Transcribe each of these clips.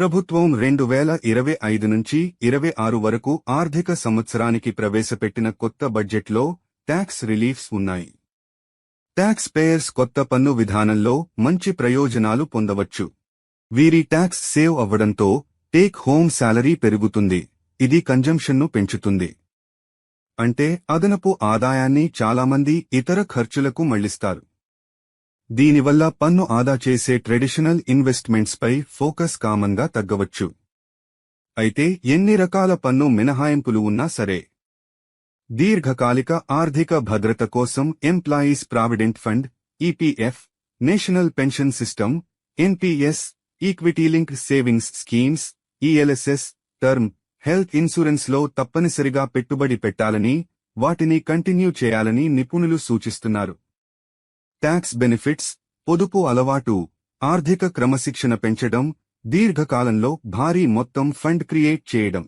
ప్రభుత్వం రెండు వేల ఇరవై ఐదు నుంచి ఇరవై ఆరు వరకు ఆర్థిక సంవత్సరానికి ప్రవేశపెట్టిన కొత్త బడ్జెట్లో ట్యాక్స్ రిలీఫ్స్ ఉన్నాయి. ట్యాక్స్ పేయర్స్ కొత్త పన్ను విధానంలో మంచి ప్రయోజనాలు పొందవచ్చు. వీరి ట్యాక్స్ సేవ్ అవ్వడంతో టేక్ హోమ్ శాలరీ పెరుగుతుంది. ఇది కన్జంప్షన్ను పెంచుతుంది. అంటే అదనపు ఆదాయాన్ని చాలామంది ఇతర ఖర్చులకు మళ్ళిస్తారు దీనివల్ల పన్ను ఆదా చేసే ట్రెడిషనల్ ఇన్వెస్ట్మెంట్స్ పై ఫోకస్ కామన్గా తగ్గవచ్చు. అయితే ఎన్ని రకాల పన్ను మినహాయింపులు ఉన్నా సరే దీర్ఘకాలిక ఆర్థిక భద్రత కోసం employees provident fund EPF national pension system NPS equity link savings schemes ELSS term health ఇన్సూరెన్స్లో తప్పనిసరిగా పెట్టుబడి పెట్టాలని వాటిని కంటిన్యూ చేయాలని నిపుణులు సూచిస్తున్నారు. ట్యాక్స్ బెనిఫిట్స్ పొదుపు అలవాటు ఆర్థిక క్రమశిక్షణ పెంచడం దీర్ఘకాలంలో భారీ మొత్తం ఫండ్ క్రియేట్ చేయడం.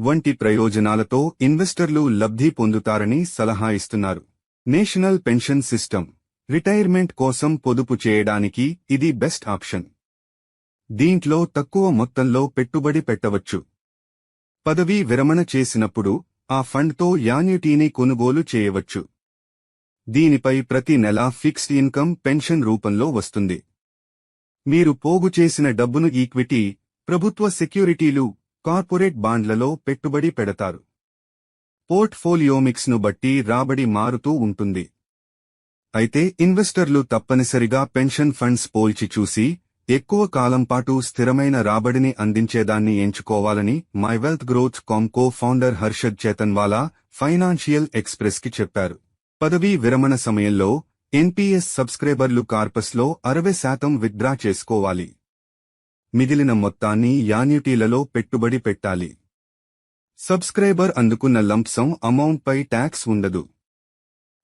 వంటి ప్రయోజనాలతో ఇన్వెస్టర్లు లబ్ధి పొందుతారని సలహా ఇస్తున్నారు. నేషనల్ పెన్షన్ సిస్టమ్ రిటైర్మెంట్ కోసం పొదుపు చేయడానికి ఇది బెస్ట్ ఆప్షన్. దీంట్లో తక్కువ మొత్తంలో పెట్టుబడి పెట్టవచ్చు. పదవీ విరమణ చేసినప్పుడు ఆ ఫండ్తో యాన్యుటీని కొనుగోలు చేయవచ్చు. దీనిపై ప్రతి నెలా ఫిక్స్డ్ ఇన్కమ్ పెన్షన్ రూపంలో వస్తుంది. మీరు పోగు చేసిన డబ్బును ఈక్విటీ ప్రభుత్వ సెక్యూరిటీలు కార్పొరేట్ బాండ్లలో పెట్టుబడి పెడతారు. పోర్ట్ఫోలియోమిక్స్ను బట్టి రాబడి మారుతూ ఉంటుంది. అయితే ఇన్వెస్టర్లు తప్పనిసరిగా పెన్షన్ ఫండ్స్ పోల్చి చూసి ఎక్కువ కాలం పాటు స్థిరమైన రాబడిని అందించేదాన్ని ఎంచుకోవాలని my wealth growth com co founder Harshad Chetanwala financial ఎక్స్ప్రెస్కి చెప్పారు. పదవీ విరమణ సమయంలో ఎన్పీఎస్ సబ్స్క్రైబర్లు కార్పస్లో అరవై శాతం విత్డ్రా చేసుకోవాలి. మిగిలిన మొత్తాన్ని యాన్యుటీలలో పెట్టుబడి పెట్టాలి. సబ్స్క్రైబర్ అందుకున్న లంప్సం అమౌంట్పై ట్యాక్స్ ఉండదు.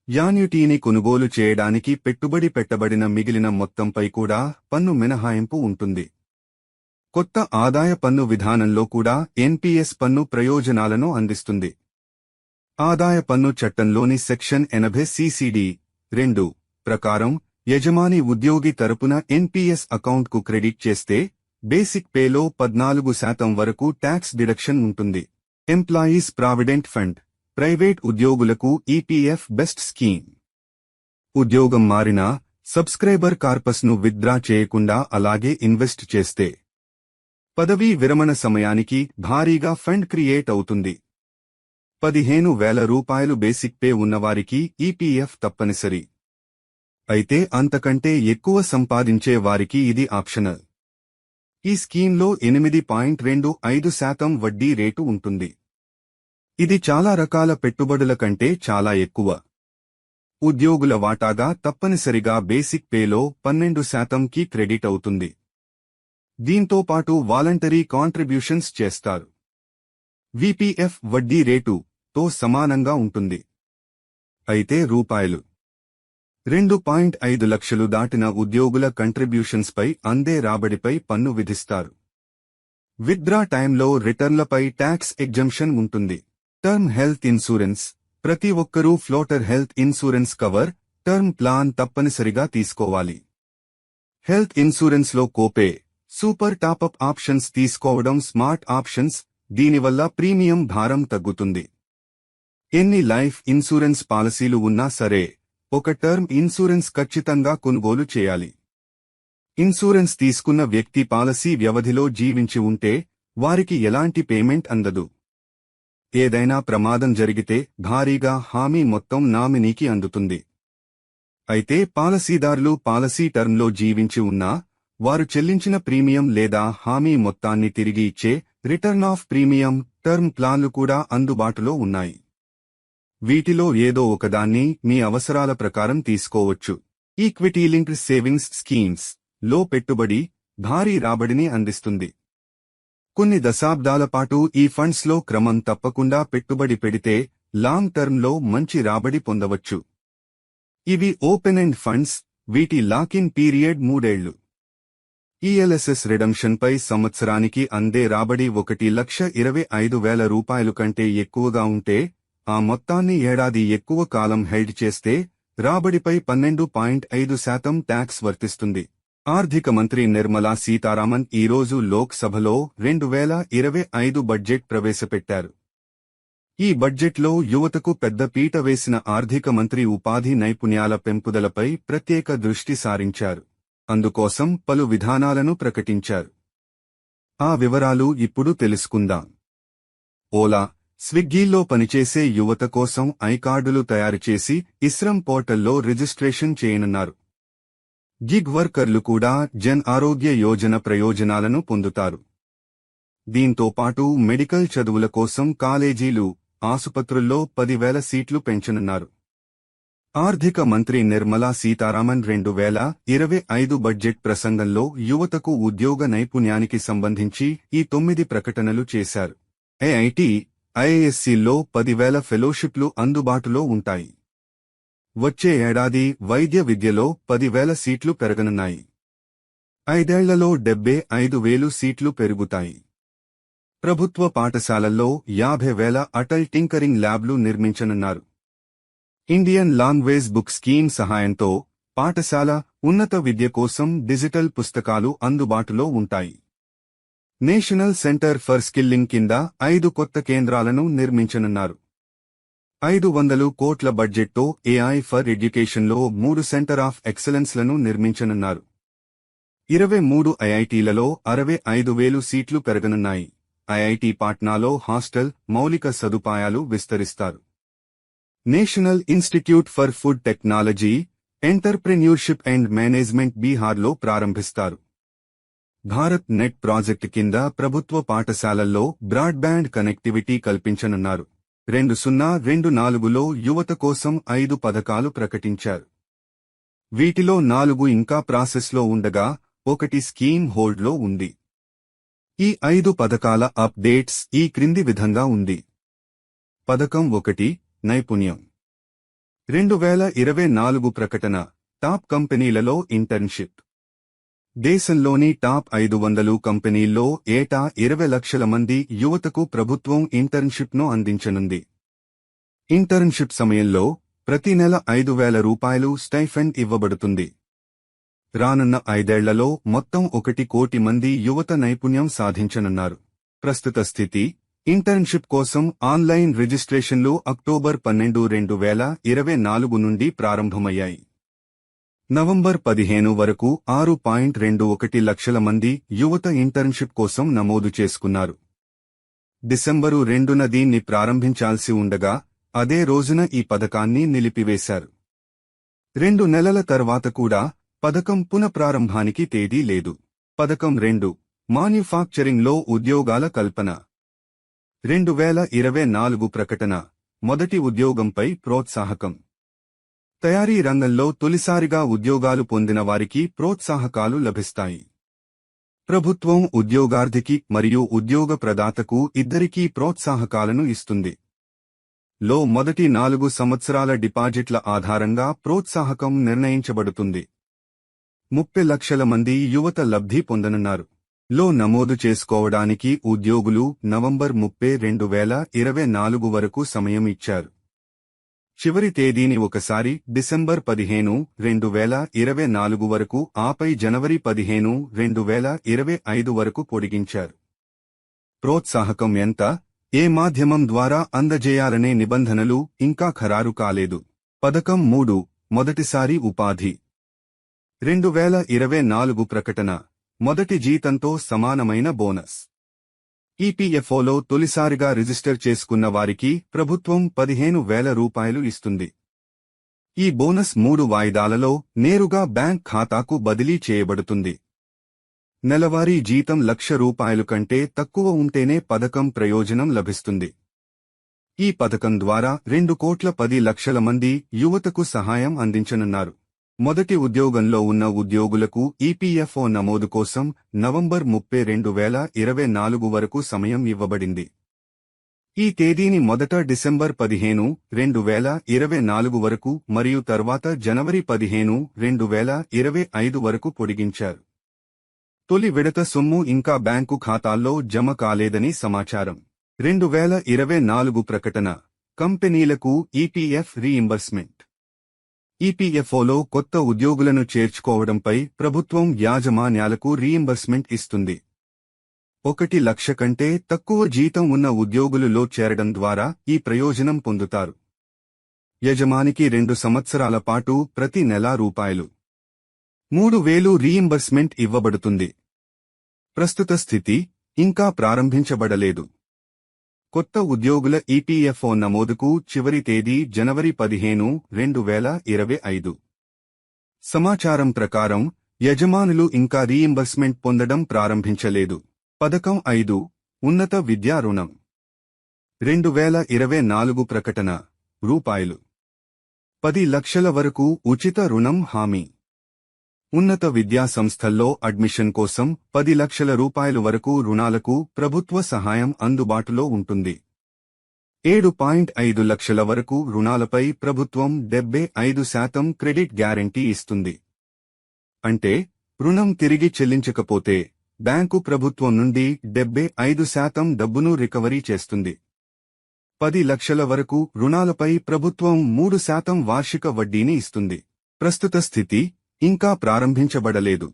యాన్యుటీని కొనుగోలు చేయడానికి పెట్టుబడి పెట్టబడిన మిగిలిన మొత్తంపై కూడా పన్ను మినహాయింపు ఉంటుంది. కొత్త ఆదాయ పన్ను విధానంలో కూడా ఎన్పీఎస్ పన్ను ప్రయోజనాలను అందిస్తుంది. ఆదాయ పన్ను చట్టంలోని సెక్షన్ ఎనభై సిసిడి రెండు ప్రకారం యజమాని ఉద్యోగి తరపున ఎన్పిఎస్ అకౌంట్కు క్రెడిట్ చేస్తే బేసిక్ పేలో పద్నాలుగు శాతం వరకు ట్యాక్స్ డిడక్షన్ ఉంటుంది. ఎంప్లాయీస్ ప్రావిడెంట్ ఫండ్ ప్రైవేట్ ఉద్యోగులకు ఈపీఎఫ్ బెస్ట్ స్కీమ్. ఉద్యోగం మారినా సబ్స్క్రైబర్ కార్పస్ను విత్డ్రా చేయకుండా అలాగే ఇన్వెస్ట్ చేస్తే పదవీ విరమణ సమయానికి భారీగా ఫండ్ క్రియేట్ అవుతుంది. పదిహేను వేల రూపాయలు బేసిక్ పే ఉన్నవారికి ఈపీఎఫ్ తప్పనిసరి. అయితే అంతకంటే ఎక్కువ సంపాదించే వారికి ఇది ఆప్షనల్. ఈ స్కీంలో ఎనిమిది పాయింట్ రెండు ఐదు శాతం వడ్డీ రేటు ఉంటుంది. ఇది చాలా రకాల పెట్టుబడుల కంటే చాలా ఎక్కువ. ఉద్యోగుల వాటాగా తప్పనిసరిగా బేసిక్ పేలో పన్నెండు శాతంకి క్రెడిట్ అవుతుంది. దీంతో పాటు వాలంటరీ కాంట్రిబ్యూషన్స్ చేస్తారు. విపిఎఫ్ వడ్డీ రేటు తో సమానంగా ఉంటుంది. అయితే రూపాయలు. రెండు పాయింట్ ఐదు లక్షలు దాటిన ఉద్యోగుల కంట్రిబ్యూషన్స్పై అందే రాబడిపై పన్ను విధిస్తారు. విత్డ్రా టైంలో రిటర్న్లపై ట్యాక్స్ ఎగ్జంప్షన్ ఉంటుంది. టర్మ్ హెల్త్ ఇన్సూరెన్స్ ప్రతి ఒక్కరూ floater health insurance cover term plan తప్పనిసరిగా తీసుకోవాలి. హెల్త్ ఇన్సూరెన్స్లో copay. Super top up options తీసుకోవడం స్మార్ట్ ఆప్షన్స్ దీనివల్ల ప్రీమియం భారం తగ్గుతుంది. ఎన్ని లైఫ్ ఇన్సూరెన్స్ పాలసీలు ఉన్నా సరే ఒక టర్మ్ ఇన్సూరెన్స్ ఖచ్చితంగా కొనుగోలు చేయాలి. ఇన్సూరెన్స్ తీసుకున్న వ్యక్తి పాలసీ వ్యవధిలో జీవించి ఉంటే వారికి ఎలాంటి పేమెంట్ అందదు. ఏదైనా ప్రమాదం జరిగితే భారీగా హామీ మొత్తం నామినీకి అందుతుంది. అయితే పాలసీదారులు పాలసీ టర్మ్లో జీవించి ఉన్నా వారు చెల్లించిన ప్రీమియం లేదా హామీ మొత్తాన్ని తిరిగి ఇచ్చే రిటర్న్ ఆఫ్ ప్రీమియం టర్మ్ ప్లాన్లు కూడా అందుబాటులో ఉన్నాయి. వీటిలో ఏదో ఒకదాన్ని మీ అవసరాల ప్రకారం తీసుకోవచ్చు. ఈక్విటీ లింక్డ్ సేవింగ్స్ స్కీమ్స్లో పెట్టుబడి భారీ రాబడిని అందిస్తుంది. కొన్ని దశాబ్దాల పాటు ఈ ఫండ్స్లో క్రమం తప్పకుండా పెట్టుబడి పెడితే లాంగ్ టర్మ్లో మంచి రాబడి పొందవచ్చు. ఇవి ఓపెన్ ఎండ్ ఫండ్స్ వీటి లాకిన్ పీరియడ్ మూడేళ్ళు. ఈఎల్ఎస్ఎస్ రిడమ్షన్పై సంవత్సరానికి అందే రాబడి ఒకటి లక్ష ఇరవై ఐదు వేల రూపాయలు కంటే ఎక్కువగా ఉంటే ఆ మొత్తాన్ని ఏడాది ఎక్కువ కాలం హెల్డ్ చేస్తే రాబడిపై పన్నెండు పాయింట్ ఐదు శాతం ట్యాక్స్ వర్తిస్తుంది. ఆర్థిక మంత్రి నిర్మలా సీతారామన్ ఈరోజు లోక్సభలో రెండు వేల ఇరవై ఐదు బడ్జెట్ ప్రవేశపెట్టారు. ఈ బడ్జెట్లో యువతకు పెద్ద పీట వేసిన ఆర్థిక మంత్రి ఉపాధి నైపుణ్యాల పెంపుదలపై ప్రత్యేక దృష్టి సారించారు. అందుకోసం పలు విధానాలను ప్రకటించారు. ఆ వివరాలు ఇప్పుడు తెలుసుకుందాం. ఓలా స్విగ్గీలో పనిచేసే యువత కోసం ఐ కార్డులు తయారుచేసి ఇస్రం పోర్టల్లో రిజిస్ట్రేషన్ చేయనున్నారు. గిగ్ వర్కర్లు కూడా జన్ ఆరోగ్య యోజన ప్రయోజనాలను పొందుతారు. దీంతో పాటు మెడికల్ చదువుల కోసం కాలేజీలు ఆసుపత్రుల్లో పదివేల సీట్లు పెంచనున్నారు. ఆర్థిక మంత్రి నిర్మలా సీతారామన్ రెండు వేల ఇరవై ఐదు బడ్జెట్ ప్రసంగంలో యువతకు ఉద్యోగ నైపుణ్యానికి సంబంధించి ఈ తొమ్మిది ప్రకటనలు చేశారు. ఏఐటి ఐఏఎస్సీల్లో పదివేల ఫెలోషిప్లు అందుబాటులో ఉంటాయి. వచ్చే ఏడాది వైద్య విద్యలో పదివేల సీట్లు పెరగనున్నాయి. ఐదేళ్ళలో డెబ్బే ఐదు వేలు సీట్లు పెరుగుతాయి. ప్రభుత్వ పాఠశాలల్లో యాభై వేల అటల్ టింకరింగ్ ల్యాబ్లు నిర్మించనున్నారు. ఇండియన్ లాంగ్వేజ్ బుక్ స్కీమ్ సహాయంతో పాఠశాల ఉన్నత విద్య కోసం డిజిటల్ పుస్తకాలు అందుబాటులో ఉంటాయి. నేషనల్ సెంటర్ ఫర్ స్కిల్లింగ్ కింద ఐదు కొత్త కేంద్రాలను నిర్మించనున్నారు. ఐదు వందలు కోట్ల బడ్జెట్తో ఏఐ ఫర్ ఎడ్యుకేషన్లో మూడు సెంటర్ ఆఫ్ ఎక్సలెన్స్లను నిర్మించనున్నారు. ఇరవై మూడు ఐఐటీలలో అరవై ఐదు వేలు సీట్లు పెరగనున్నాయి. ఐఐటి పాట్నాలో హాస్టల్ మౌలిక సదుపాయాలు విస్తరిస్తారు. National institute for food technology entrepreneurship and management బీహార్లో ప్రారంభిస్తారు. భారత్ నెట్ ప్రాజెక్టు కింద ప్రభుత్వ పాఠశాలల్లో బ్రాడ్బ్యాండ్ కనెక్టివిటీ కల్పించనున్నారు. రెండు సున్నా రెండు నాలుగులో యువత కోసం ఐదు పథకాలు ప్రకటించారు. వీటిలో నాలుగు ఇంకా ప్రాసెస్లో ఉండగా ఒకటి స్కీమ్ హోల్డ్లో ఉంది. ఈ ఐదు పథకాల అప్డేట్స్ ఈ క్రింది విధంగా ఉంది. పథకం ఒకటి నైపుణ్యం. రెండు వేల ఇరవై నాలుగు ప్రకటన టాప్ కంపెనీలలో ఇంటర్న్షిప్. దేశంలోని టాప్ ఐదు వందలు కంపెనీల్లో ఏటా ఇరవై లక్షల మంది యువతకు ప్రభుత్వం ఇంటర్న్షిప్ను అందించనుంది. ఇంటర్న్షిప్ సమయంలో ప్రతి నెల ఐదు వేల రూపాయలు స్టైఫెండ్ ఇవ్వబడుతుంది. రానున్న ఐదేళ్ళలో మొత్తం ఒకటి కోటి మంది యువత నైపుణ్యం సాధించనున్నారు. ప్రస్తుత స్థితి ఇంటర్న్షిప్ కోసం ఆన్లైన్ రిజిస్ట్రేషన్లు అక్టోబర్ పన్నెండు రెండు వేల ఇరవై నాలుగు నుండి ప్రారంభమయ్యాయి. నవంబర్ పదిహేను వరకు ఆరు పాయింట్ రెండు ఒకటి లక్షల మంది యువత ఇంటర్న్షిప్ కోసం నమోదు చేసుకున్నారు. డిసెంబరు రెండున దీన్ని ప్రారంభించాల్సి ఉండగా అదే రోజున ఈ పథకాన్ని నిలిపివేశారు. రెండు నెలల తర్వాత కూడా పథకం పునఃప్రారంభానికి తేదీ లేదు. పథకం రెండు మాన్యుఫాక్చరింగ్లో ఉద్యోగాల కల్పన. రెండు వేల ఇరవై నాలుగు ప్రకటన మొదటి ఉద్యోగంపై ప్రోత్సాహకం. తయారీ రంగంలో తొలిసారిగా ఉద్యోగాలు పొందిన వారికి ప్రోత్సాహకాలు లభిస్తాయి. ప్రభుత్వం ఉద్యోగార్థికి మరియు ఉద్యోగ ప్రదాతకు ఇద్దరికీ ప్రోత్సాహకాలను ఇస్తుంది. లో మొదటి నాలుగు సంవత్సరాల డిపాజిట్ల ఆధారంగా ప్రోత్సాహకం నిర్ణయించబడుతుంది. ముప్పై లక్షల మంది యువత లబ్ధి పొందనున్నారు. లో నమోదు చేసుకోవడానికి ఉద్యోగులు నవంబర్ ముప్పై రెండు వేల ఇరవై నాలుగు వరకు సమయం ఇచ్చారు. చివరి తేదీని ఒకసారి డిసెంబర్ పదిహేను రెండు వేల ఇరవై నాలుగు వరకు ఆపై జనవరి పదిహేను రెండు వేల ఇరవై ఐదు వరకు పొడిగించారు. ప్రోత్సాహకం ఎంత? ఏ మాధ్యమం ద్వారా అందజేయాలనే నిబంధనలు ఇంకా ఖరారు కాలేదు. పథకం మూడు మొదటిసారి ఉపాధి. రెండు వేల ఇరవై నాలుగు ప్రకటన. మొదటి జీతంతో సమానమైన బోనస్. ఈపీఎఫ్ఓలో తొలిసారిగా రిజిస్టర్ చేసుకున్న వారికి ప్రభుత్వం పదిహేను వేల రూపాయలు ఇస్తుంది. ఈ బోనస్ మూడు వాయిదాలలో నేరుగా బ్యాంక్ ఖాతాకు బదిలీ చేయబడుతుంది. నెలవారీ జీతం లక్ష రూపాయలు కంటే తక్కువ ఉంటేనే పథకం ప్రయోజనం లభిస్తుంది. ఈ పథకం ద్వారా రెండు కోట్ల పది లక్షల మంది యువతకు సహాయం అందించనున్నారు. మొదటి ఉద్యోగంలో ఉన్న ఉద్యోగులకు ఈపీఎఫ్ఓ నమోదు కోసం నవంబర్ ముప్పై రెండు వేల ఇరవై నాలుగు వరకు సమయం ఇవ్వబడింది. ఈ తేదీని మొదట డిసెంబర్ పదిహేను రెండు వేల ఇరవై నాలుగు వరకు మరియు తర్వాత జనవరి పదిహేను రెండు వేల ఇరవై ఐదు వరకు పొడిగించారు. తొలి విడత సొమ్ము ఇంకా బ్యాంకు ఖాతాల్లో జమ కాలేదని సమాచారం. రెండు వేల ఇరవై నాలుగు ప్రకటన. కంపెనీలకు ఈపీఎఫ్ రీఇంబర్స్మెంట్. ఈపీఎఫ్ఓలో కొత్త ఉద్యోగులను చేర్చుకోవడంపై ప్రభుత్వం యాజమాన్యాలకు రీయింబర్స్మెంట్ ఇస్తుంది. ఒకటి లక్ష కంటే తక్కువ జీతం ఉన్న ఉద్యోగులులో చేరడం ద్వారా ఈ ప్రయోజనం పొందుతారు. యజమానికి రెండు సంవత్సరాల పాటు ప్రతి నెలా రూపాయలు. మూడు వేలు రీయింబర్స్మెంట్ ఇవ్వబడుతుంది. ప్రస్తుత స్థితి ఇంకా ప్రారంభించబడలేదు. కొత్త ఉద్యోగుల ఈపీఎఫ్ఓ నమోదుకు చివరి తేదీ జనవరి పదిహేను రెండు వేల ఇరవై ఐదు. సమాచారం ప్రకారం యజమానులు ఇంకా రీఇంబర్స్మెంట్ పొందడం ప్రారంభించలేదు. పథకం ఐదు ఉన్నత విద్యా రుణం. రెండు వేల ఇరవై నాలుగు ప్రకటన రూపాయలు. పది లక్షల వరకు ఉచిత రుణం హామీ. ఉన్నత విద్యా సంస్థల్లో అడ్మిషన్ కోసం పది లక్షల రూపాయల వరకు రుణాలకు ప్రభుత్వ సహాయం అందుబాటులో ఉంటుంది. ఏడు పాయింట్ ఐదు లక్షల వరకు రుణాలపై ప్రభుత్వం డెబ్బై ఐదు శాతం క్రెడిట్ గ్యారంటీ ఇస్తుంది. అంటే రుణం తిరిగి చెల్లించకపోతే బ్యాంకు ప్రభుత్వం నుండి డెబ్బై ఐదు శాతం డబ్బును రికవరీ చేస్తుంది. పది లక్షల వరకు రుణాలపై ప్రభుత్వం మూడు శాతం వార్షిక వడ్డీని ఇస్తుంది. ప్రస్తుత స్థితి ఇంకా ప్రారంభించబడలేదు.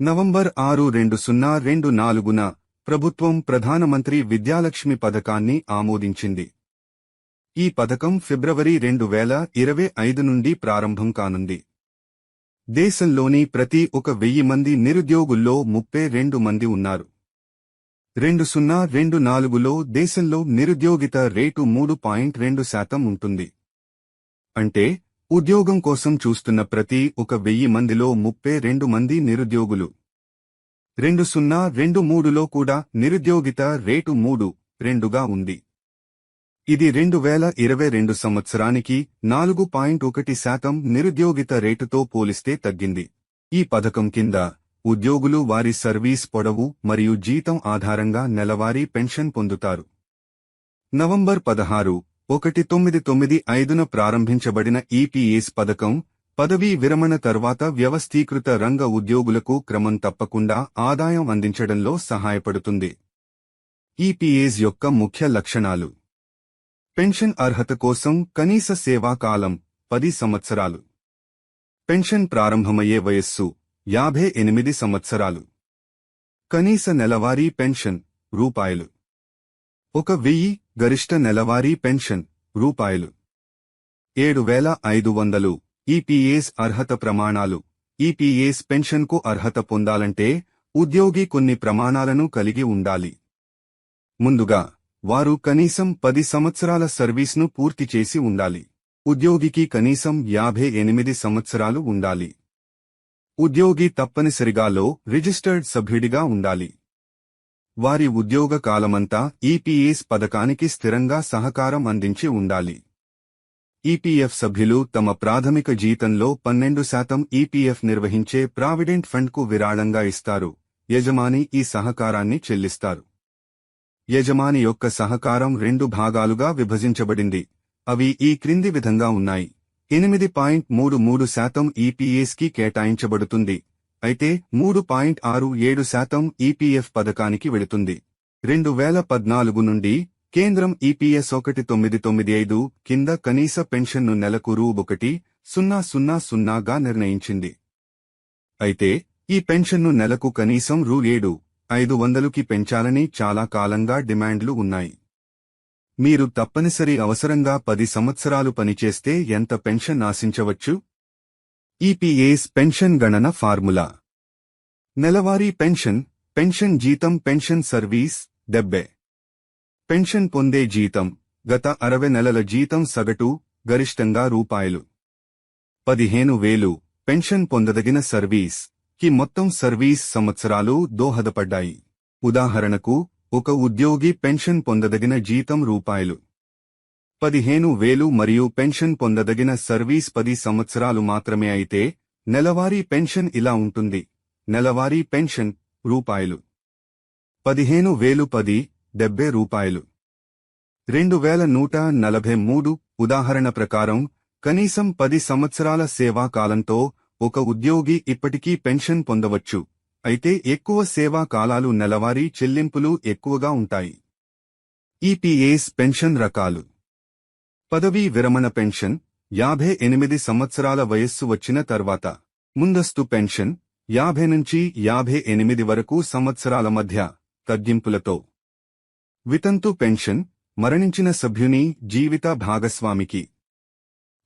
నవంబర్ ఆరు రెండు సున్నా రెండు నాలుగున ప్రభుత్వం ప్రధానమంత్రి విద్యాలక్ష్మి పథకాన్ని ఆమోదించింది. ఈ పథకం ఫిబ్రవరి రెండు వేల ఇరవై ఐదు నుండి ప్రారంభం కానుంది. దేశంలోని ప్రతి ఒక వెయ్యి మంది నిరుద్యోగుల్లో ముప్పై రెండు మంది ఉన్నారు. రెండు సున్నా రెండు నాలుగులో దేశంలో నిరుద్యోగిత రేటు మూడు పాయింట్ రెండు శాతం ఉంటుంది. అంటే ఉద్యోగం కోసం చూస్తున్న ప్రతి ఒక వెయ్యి మందిలో ముప్పై రెండు మంది నిరుద్యోగులు. రెండు సున్నా రెండు మూడులో కూడా నిరుద్యోగిత రేటు మూడు రెండుగా ఉంది. ఇది రెండు వేల ఇరవై రెండు సంవత్సరానికి నాలుగు పాయింట్ ఒకటి శాతం నిరుద్యోగిత రేటుతో పోలిస్తే తగ్గింది. ఈ పథకం కింద ఉద్యోగులు వారి సర్వీస్ పొడవు మరియు జీతం ఆధారంగా నెలవారీ పెన్షన్ పొందుతారు. నవంబర్ పదహారు ఒకటి తొమ్మిది తొమ్మిది ఐదున ప్రారంభించబడిన ఈపీఎస్ పథకం పదవీ విరమణ తర్వాత వ్యవస్థీకృత రంగ ఉద్యోగులకు క్రమం తప్పకుండా ఆదాయం అందించడంలో సహాయపడుతుంది. ఈపీఎస్ యొక్క ముఖ్య లక్షణాలు. పెన్షన్ అర్హత కోసం కనీస సేవాకాలం పది సంవత్సరాలు. పెన్షన్ ప్రారంభమయ్యే వయస్సు యాభై ఎనిమిది సంవత్సరాలు. కనీస నెలవారీ పెన్షన్ రూపాయలు. ఒక వెయ్యి గరిష్ట నెలవారీ పెన్షన్ రూపాయలు. ఏడు వేల ఐదు వందలు ఈపీఎస్ అర్హత ప్రమాణాలు. ఈపీఎస్ పెన్షన్కు అర్హత పొందాలంటే ఉద్యోగి కొన్ని ప్రమాణాలను కలిగి ఉండాలి. ముందుగా వారు కనీసం పది సంవత్సరాల సర్వీస్ను పూర్తి చేసి ఉండాలి. ఉద్యోగికి కనీసం యాభై ఎనిమిది సంవత్సరాలు ఉండాలి. ఉద్యోగి తప్పనిసరిగాలో రిజిస్టర్డ్ సభ్యుడిగా ఉండాలి. వారి ఉద్యోగ కాలమంతా ఈపీఎస్ పథకానికి స్థిరంగా సహకారం అందించి ఉండాలి. ఈపీఎఫ్ సభ్యులు తమ ప్రాథమిక జీతంలో పన్నెండు శాతం ఈపీఎఫ్ నిర్వహించే ప్రావిడెంట్ ఫండ్కు విరాళంగా ఇస్తారు. యజమాని ఈ సహకారాన్ని చెల్లిస్తారు. యజమాని యొక్క సహకారం రెండు భాగాలుగా విభజించబడింది. అవి ఈ క్రింది విధంగా ఉన్నాయి. ఎనిమిది పాయింట్ మూడు మూడు శాతం ఈపీఎస్కి కేటాయించబడుతుంది. అయితే మూడు పాయింట్ ఆరు ఏడు శాతం ఈపీఎఫ్ పథకానికి వెళుతుంది. రెండు వేల పద్నాలుగు నుండి కేంద్రం ఈపీఎస్ ఒకటి తొమ్మిది తొమ్మిది ఐదు కింద కనీస పెన్షన్ను నెలకు రూ ఒకటి సున్నా సున్నా సున్నాగా నిర్ణయించింది. అయితే ఈ పెన్షన్ను నెలకు కనీసం రూ ఏడు ఐదు వందలుకి పెంచాలని చాలా కాలంగా డిమాండ్లు ఉన్నాయి. మీరు తప్పనిసరి అవసరంగా పది సంవత్సరాలు పనిచేస్తే ఎంత పెన్షన్ ఆశించవచ్చు? ఈపీఎస్ పెన్షన్ గణన ఫార్ములా. నెలవారీ పెన్షన్ పెన్షన్ జీతం పెన్షన్ సర్వీస్ డెబ్బే. పెన్షన్ పొందే జీతం గత అరవై నెలల జీతం సగటు గరిష్టంగా రూపాయలు. పదిహేను వేలు పెన్షన్ పొందదగిన సర్వీస్కి మొత్తం సర్వీస్ సంవత్సరాలు దోహదపడ్డాయి. ఉదాహరణకు ఒక ఉద్యోగి పెన్షన్ పొందదగిన జీతం రూపాయలు. పదిహేను వేలు మరియు పెన్షన్ పొందదగిన సర్వీస్ పది సంవత్సరాలు మాత్రమే అయితే నెలవారీ పెన్షన్ ఇలా ఉంటుంది. నెలవారీ పెన్షన్ రూపాయలు. పదిహేను వేలు పది డెబ్బై రూపాయలు. రెండు వేల నూట నలభై మూడు ఉదాహరణ ప్రకారం కనీసం పది సంవత్సరాల సేవా కాలంతో ఒక ఉద్యోగి ఇప్పటికీ పెన్షన్ పొందవచ్చు. అయితే ఎక్కువ సేవా కాలాలు నెలవారీ చెల్లింపులు ఎక్కువగా ఉంటాయి. ఈపీఎస్ పెన్షన్ రకాలు. పదవీ విరమణ పెన్షన్ యాభై ఎనిమిది సంవత్సరాల వయస్సు వచ్చిన తర్వాత. ముందస్తు పెన్షన్ యాభై నుంచి యాభై ఎనిమిది వరకు సంవత్సరాల మధ్య తగ్గింపులతో. వితంతు పెన్షన్ మరణించిన సభ్యుని జీవిత భాగస్వామికి.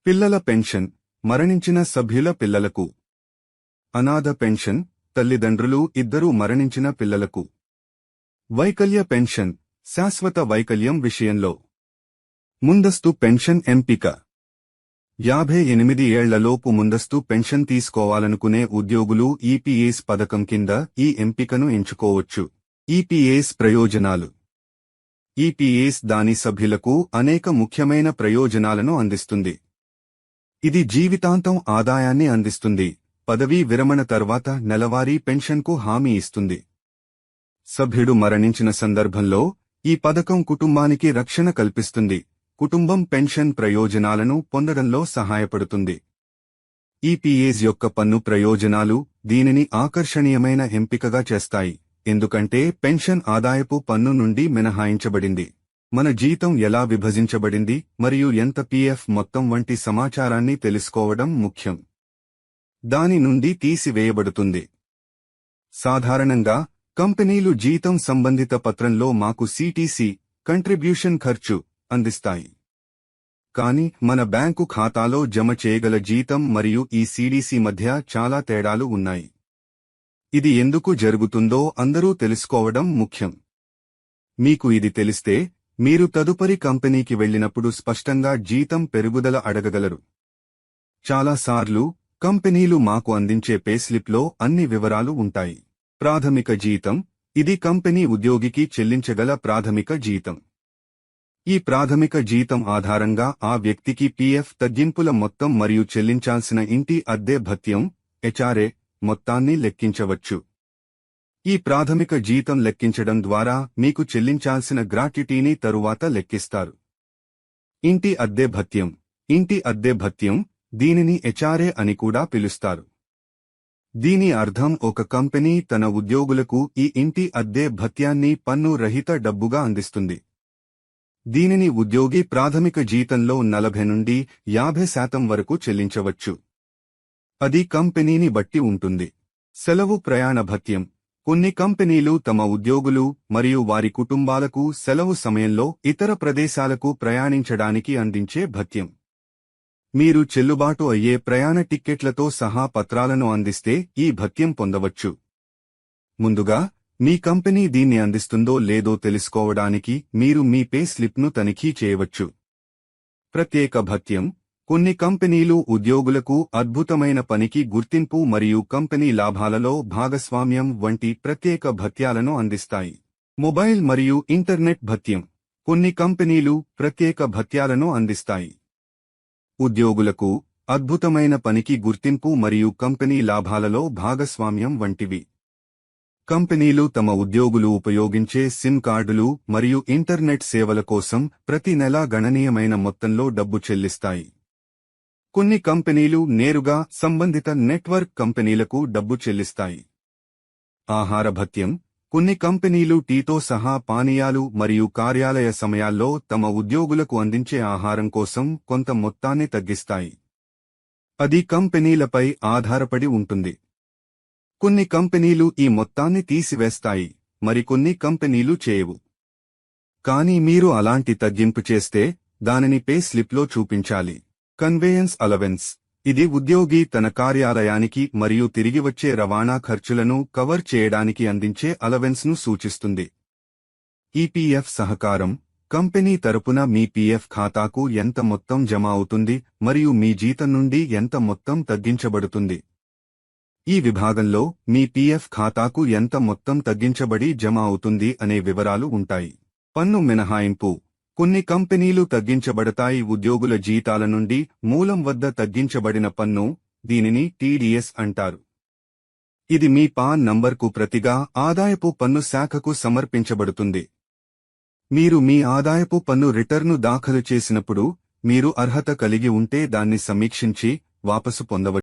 పిల్లల పెన్షన్ మరణించిన సభ్యుల పిల్లలకు. అనాథ పెన్షన్ తల్లిదండ్రులు ఇద్దరూ మరణించిన పిల్లలకు. వైకల్య పెన్షన్ శాశ్వత వైకల్యం విషయంలో. ముందస్తు పెన్షన్ ఎంపిక. యాభై ఎనిమిది ఏళ్ళలోపు ముందస్తు పెన్షన్ తీసుకోవాలనుకునే ఉద్యోగులు ఈపీఎస్ పథకం కింద ఈ ఎంపికను ఎంచుకోవచ్చు. ఈపీఎస్ ప్రయోజనాలు. ఈపీఎస్ దాని సభ్యులకు అనేక ముఖ్యమైన ప్రయోజనాలను అందిస్తుంది. ఇది జీవితాంతం ఆదాయాన్ని అందిస్తుంది. పదవీ విరమణ తర్వాత నెలవారీ పెన్షన్కు హామీ ఇస్తుంది. సభ్యుడు మరణించిన సందర్భంలో ఈ పథకం కుటుంబానికి రక్షణ కల్పిస్తుంది. కుటుంబం పెన్షన్ ప్రయోజనాలను పొందడంలో సహాయపడుతుంది. ఈపీఏస్ యొక్క పన్ను ప్రయోజనాలు దీనిని ఆకర్షణీయమైన ఎంపికగా చేస్తాయి ఎందుకంటే పెన్షన్ ఆదాయపు పన్ను నుండి మినహాయించబడింది. మన జీతం ఎలా విభజించబడింది మరియు ఎంత పీఎఫ్ మొత్తం వంటి సమాచారాన్ని తెలుసుకోవడం ముఖ్యం. దాని నుండి తీసివేయబడుతుంది. సాధారణంగా కంపెనీలు జీతం సంబంధిత పత్రంలో మాకు సిటిసి కంట్రిబ్యూషన్ ఖర్చు అందిస్తాయి. కానీ మన బ్యాంకు ఖాతాలో జమ చేయగల జీతం మరియు ఈ సిడిసి మధ్య చాలా తేడాలు ఉన్నాయి. ఇది ఎందుకు జరుగుతుందో అందరూ తెలుసుకోవడం ముఖ్యం. మీకు ఇది తెలిస్తే మీరు తదుపరి కంపెనీకి వెళ్ళినప్పుడు స్పష్టంగా జీతం పెరుగుదల అడగగలరు. చాలాసార్లు కంపెనీలు మాకు అందించే పేస్లిప్లో అన్ని వివరాలు ఉంటాయి. ప్రాథమిక జీతం ఇది కంపెనీ ఉద్యోగికి చెల్లించగల ప్రాథమిక జీతం. ఈ ప్రాథమిక జీతం ఆధారంగా ఆ వ్యక్తికి పీఎఫ్ తగ్గింపుల మొత్తం మరియు చెల్లించాల్సిన ఇంటి అద్దె భత్యం హెచ్ఆర్ఏ మొత్తాన్ని లెక్కించవచ్చు. ఈ ప్రాథమిక జీతం లెక్కించడం ద్వారా మీకు చెల్లించాల్సిన గ్రాట్యుటీని తరువాత లెక్కిస్తారు. ఇంటి అద్దె భత్యం. ఇంటి అద్దె భత్యం దీనిని హెచ్ఆర్ఏ అని కూడా పిలుస్తారు. దీని అర్థం ఒక కంపెనీ తన ఉద్యోగులకు ఈ ఇంటి అద్దె భత్యాన్ని పన్ను రహిత డబ్బుగా అందిస్తుంది. దీనిని ఉద్యోగి ప్రాథమిక జీతంలో నలభై నుండి యాభై శాతం వరకు చెల్లించవచ్చు. అది కంపెనీని బట్టి ఉంటుంది. సెలవు ప్రయాణ భత్యం. కొన్ని కంపెనీలు తమ ఉద్యోగులు మరియు వారి కుటుంబాలకు సెలవు సమయంలో ఇతర ప్రదేశాలకు ప్రయాణించడానికి అందించే భత్యం. మీరు చెల్లుబాటు అయ్యే ప్రయాణ టిక్కెట్లతో సహా పత్రాలను అందిస్తే ఈ భత్యం పొందవచ్చు. ముందుగా మీ కంపెనీ దీన్ని అందిస్తుందో లేదో తెలుసుకోవడానికి మీరు మీ పే స్లిప్ను తనిఖీ చేయవచ్చు. ప్రత్యేక భత్యం. కొన్ని కంపెనీలు ఉద్యోగులకు అద్భుతమైన పనికి గుర్తింపు మరియు కంపెనీ లాభాలలో భాగస్వామ్యం వంటి ప్రత్యేక భత్యాలను అందిస్తాయి. మొబైల్ మరియు ఇంటర్నెట్ భత్యం. కొన్ని కంపెనీలు ప్రత్యేక భత్యాలను అందిస్తాయి. ఉద్యోగులకు అద్భుతమైన పనికి గుర్తింపు మరియు కంపెనీ లాభాలలో భాగస్వామ్యం వంటివి. కంపెనీలు తమ ఉద్యోగులు ఉపయోగించే సిమ్ కార్డులు మరియు ఇంటర్నెట్ సేవల కోసం ప్రతి నెలా గణనీయమైన మొత్తంలో డబ్బు చెల్లిస్తాయి. కొన్ని కంపెనీలు నేరుగా సంబంధిత నెట్వర్క్ కంపెనీలకు డబ్బు చెల్లిస్తాయి. ఆహార భత్యం కొన్ని కంపెనీలు టీతో సహా పానీయాలు మరియు కార్యాలయ సమయాల్లో తమ ఉద్యోగులకు అందించే ఆహారం కోసం కొంత మొత్తాన్ని తగ్గిస్తాయి. అది కంపెనీలపై ఆధారపడి ఉంటుంది. కొన్ని కంపెనీలు ఈ మొత్తాన్ని తీసివేస్తాయి మరికొన్ని కంపెనీలు చేయవు. కానీ మీరు అలాంటి తగ్గింపు చేస్తే దానిని పే స్లిప్లో చూపించాలి. Conveyance allowance. ఇది ఉద్యోగి తన కార్యాలయానికి మరియు తిరిగి వచ్చే రవాణా ఖర్చులను కవర్ చేయడానికి అందించే అలవెన్స్ను సూచిస్తుంది. ఈపీఎఫ్ సహకారం. కంపెనీ తరపున మీ పీఎఫ్ ఖాతాకు ఎంత మొత్తం జమ అవుతుంది మరియు మీ జీతం నుండి ఎంత మొత్తం తగ్గించబడుతుంది? ఈ విభాగంలో మీ పీఎఫ్ ఖాతాకు ఎంత మొత్తం తగ్గించబడి జమ అవుతుంది అనే వివరాలు ఉంటాయి. పన్ను మినహాయింపు. కొన్ని కంపెనీలు తగ్గించబడతాయి. ఉద్యోగుల జీతాల నుండి మూలం వద్ద తగ్గించబడిన పన్ను దీనిని టీడీఎస్ అంటారు. ఇది మీ పాన్ నంబర్కు ప్రతిగా ఆదాయపు పన్ను శాఖకు సమర్పించబడుతుంది. మీరు మీ ఆదాయపు పన్ను రిటర్ను దాఖలు చేసినప్పుడు మీరు అర్హత కలిగి ఉంటే దాన్ని సమీక్షించి వాపసు పొందవచ్చు